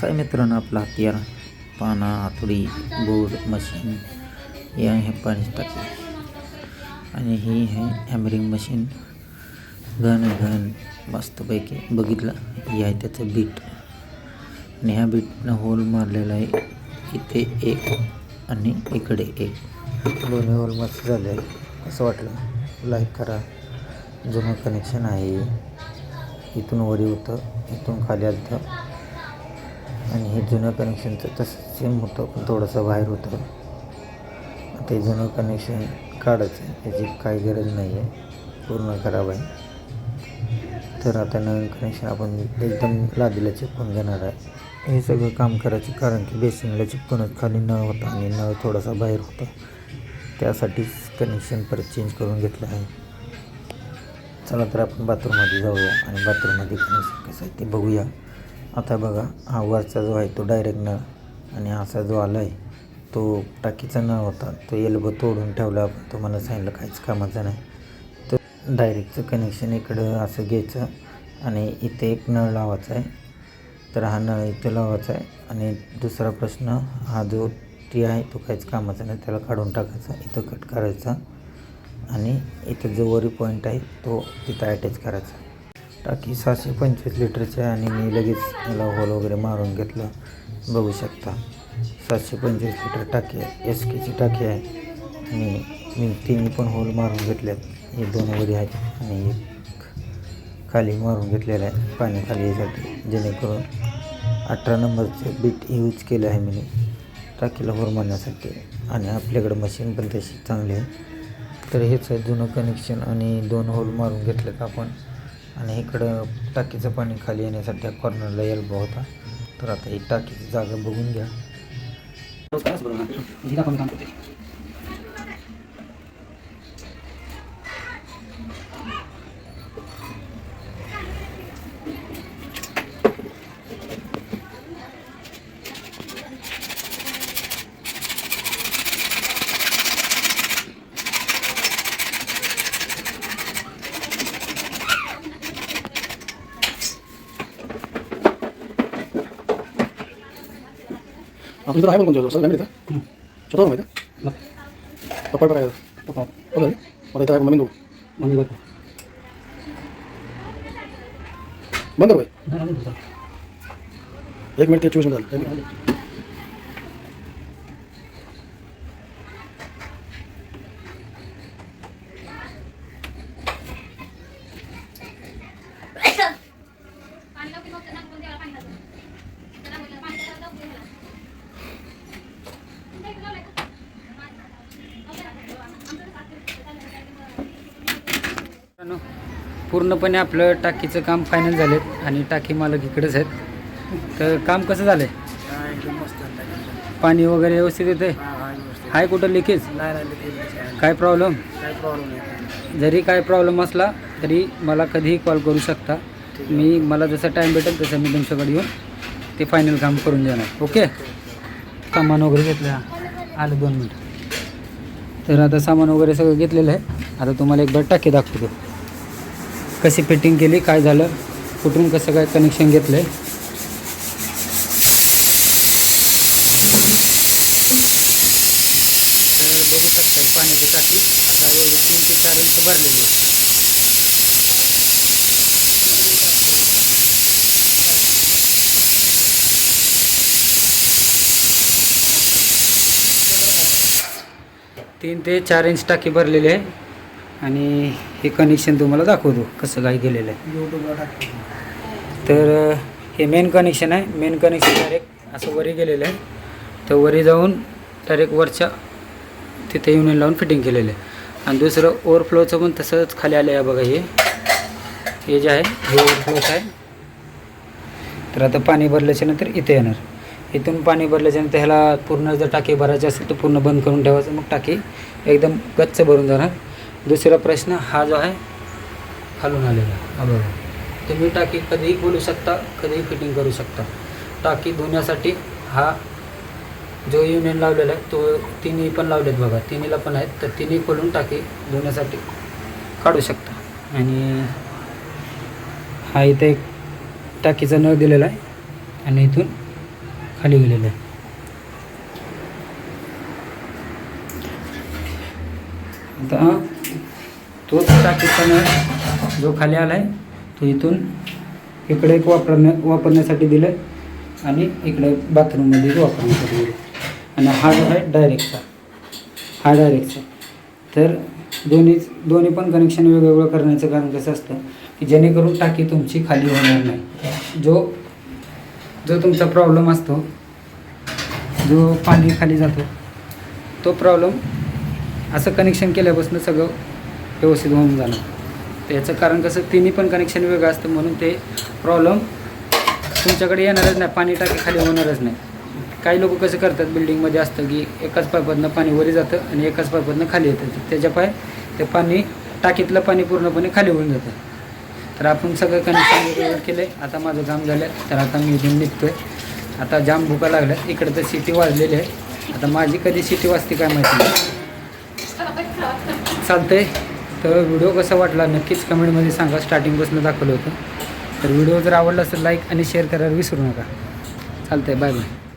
असा आहे मित्रांनो आपला हत्यार. पाना हातोडी बोर्ड मशीन. हे आहे पाणी टाकी. आणि ही आहे हॅमरिंग मशीन घन घन मस्तपैकी बघितलं. हे आहे त्याचं बीट आणि ह्या बीटनं होल मारलेला आहे इथे एक आणि इकडे एक. दोन्ही होल मस्त झाले. आहे असं वाटलं? लाईक करा. जुनं कनेक्शन आहे. इथून वरी होतं. इथून खाली आलं आणि हे जुनं कनेक्शनचं तसं सेम होतं पण थोडंसं बाहेर होतं. ते जुनं कनेक्शन काढायचं आहे त्याची काही गरज नाही आहे पूर्ण खराब आहे. तर आता नवीन कनेक्शन आपण एकदम लादीला चिपकून घेणार आहे. हे सगळं काम करायचं कारण की बेसिंगला चिपकूनच खाली नळ होता आणि नळ थोडासा बाहेर होता. त्यासाठीच कनेक्शन परत चेंज करून घेतलं आहे. चला तर आपण बाथरूममध्ये जाऊया आणि बाथरूममध्ये कनेक्शन कसं आहे ते बघूया. आता बघा हा वरचा जो आहे तो डायरेक्ट नळ आणि असा जो आला आहे तो टाकीचा नळ होता. तो एल्बो तोडून ठेवला आपण. तुम्हाला सांगितलं काहीच कामाचं नाही. तर डायरेक्टचं कनेक्शन इकडं असं घ्यायचं आणि इथे एक नळ लावायचा आहे. तर हा नळ इथे लावायचा आहे आणि दुसरा प्रश्न हा जो टी आहे तो काहीच कामाचा नाही. त्याला काढून टाकायचा इथं कट करायचा आणि इथं जो वरी पॉईंट आहे तो तिथं अटॅच करायचा. टाकी सहाशे पंचवीस लिटरची आहे आणि मी लगेच याला होल वगैरे मारून घेतलं. बघू शकता. सातशे पंचवीस लिटर टाकी आहे. एस केची टाकी आहे. आणि मी तिन्ही पण होल मारून घेतल्यात. हे दोन वरी आहेत आणि एक खाली मारून घेतलेलं आहे. पाणी खाली यासाठी. जेणेकरून अठरा नंबरचं बीट यूज केलं आहे मी. टाकीला होल मारण्यासाठी. आणि आपल्याकडं मशीन पण तशी चांगली आहे. तर हेच आहे जुनं कनेक्शन आणि दोन होल मारून घेतलेत आपण. आणि इकडं टाकीचं पाणी खाली येण्यासाठी या कॉर्नरला एल्बो होता. तर आता ही टाकीची जागा बघून घ्या. आपण इथं आहे पण कोणत्या सर गॅमेट इथं छोटा रूम आहे इथं पप्पा पप्पा आहे पप्पा ओके मला इथं आहे नवीन रूम बंद करू एक मिनिट ते चोवीस मिनिट झालं एक मिनिट. पाणी लावून मग त्यांना कोणत्या पाणी घालतो त्यांना बोललं पाणी त्याला लावून द्यायला. तुमच्या इकडे लावलंय का? मित्रांनो, पूर्णपणे आपलं टाकीचं काम फायनल झालेत आणि टाकी मालक इकडेच आहेत. तर काम कसं झालंय? पाणी वगैरे व्यवस्थित येते आहे कुठं लिकेज काय प्रॉब्लेम जरी काय प्रॉब्लेम असला तरी मला कधीही कॉल करू शकता. मी मला जसा टाईम भेटेल तसं मी तुमच्याकडे येऊन ते फायनल काम करून देणार. ओके सामान वगैरे घेतलं. आलं दोन मिनटं. तर आता सामान वगैरे सगळं घेतलेलं आहे. आता तुम्हाला एकदा टाकी दाखवतो. कशी फिटिंग केली काय झालं कुठून कसं काय कनेक्शन घेतलं आहे तर बघू शकता पाण्याची टाकी आता एवढी तीन ते चार इंच भरलेली आहे तीन ते चार इंच टाकी भरलेली आहे. आणि हे कनेक्शन तुम्हाला दाखवतो कसं काय केलेलं आहे. तर हे मेन कनेक्शन आहे. मेन कनेक्शन डायरेक्ट असं वरी गेलेलं आहे. तर वरी जाऊन डायरेक्ट वरच्या तिथे युनियन लावून फिटिंग केलेलं आहे. आणि दुसरं ओव्हरफ्लोचं पण तसंच खाली आलं आहे बघा हे. हे जे आहे हे ओव्हरफ्लोच आहे. तर आता पाणी भरल्याच्यानंतर इथे येणार. इथून पाणी भरल्याच्यानंतर ह्याला पूर्ण जर टाकी भरायची असेल तर पूर्ण बंद करून ठेवायचं. मग टाकी एकदम गच्च भरून जाणार. दुसरा प्रश्न हा जो आहे खालून आलेला हा बघा. तुम्ही टाकी कधीही खोलू शकता कधीही फिटिंग करू शकता. टाकी धुण्यासाठी हा जो युनियन लावलेला आहे तो तिन्ही पण लावलेत बघा. तिन्हीला पण आहेत. तर तिन्ही खोलून टाकी धुण्यासाठी काढू शकता. आणि हा इथे एक टाकीचा नळ दिलेला आहे. आणि इथून खाली गेलेला आहे. आता तोच टाकीचा जो खाली आला आहे तो इथून इकडे एक वापरण्या वापरण्यासाठी दिलं आणि इकडे बाथरूममध्ये वापरण्यासाठी दिलं आणि हा जो आहे डायरेक्टचा हा डायरेक्टचा. तर दोन्ही दोन्ही पण कनेक्शन वेगवेगळं करण्याचं कारण कसं असतं की जेणेकरून टाकी तुमची खाली होणार नाही. जो जो तुमचा प्रॉब्लेम असतो जो पाणी खाली जातो तो प्रॉब्लेम असं कनेक्शन केल्यापासून सगळं व्यवस्थित होऊन जाणार. तर याचं कारण कसं तिन्ही पण कनेक्शन वेगळं असतं म्हणून ते प्रॉब्लेम तुमच्याकडे येणारच नाही पाणी टाकी खाली होणारच नाही. काही लोक कसं करतात बिल्डिंगमध्ये असतं की एकाच पायपातनं पाणी वरी जातं आणि एकाच पायपातनं खाली येतं. त्याच्या पाय ते पाणी टाकीतलं पाणी पूर्णपणे खाली होऊन जातं. तर आपण सगळं कनेक्शन वेगळं केलं आहे आता माझं काम झालं तर आता मी इथून निघतो आहे आता जाम भुका लागल्या इकडं तर सिटी वाजलेली आहे. आता माझी कधी सिटी वाजते काय माहिती. चालतं चालतंय? तर व्हिडिओ कसा वाटला नक्कीच कमेंटमध्ये सांगा. स्टार्टिंगपासून दाखवलं होतं. तर व्हिडिओ जर आवडला असेल लाईक आणि शेअर करायला विसरू नका. चालतंय बाय बाय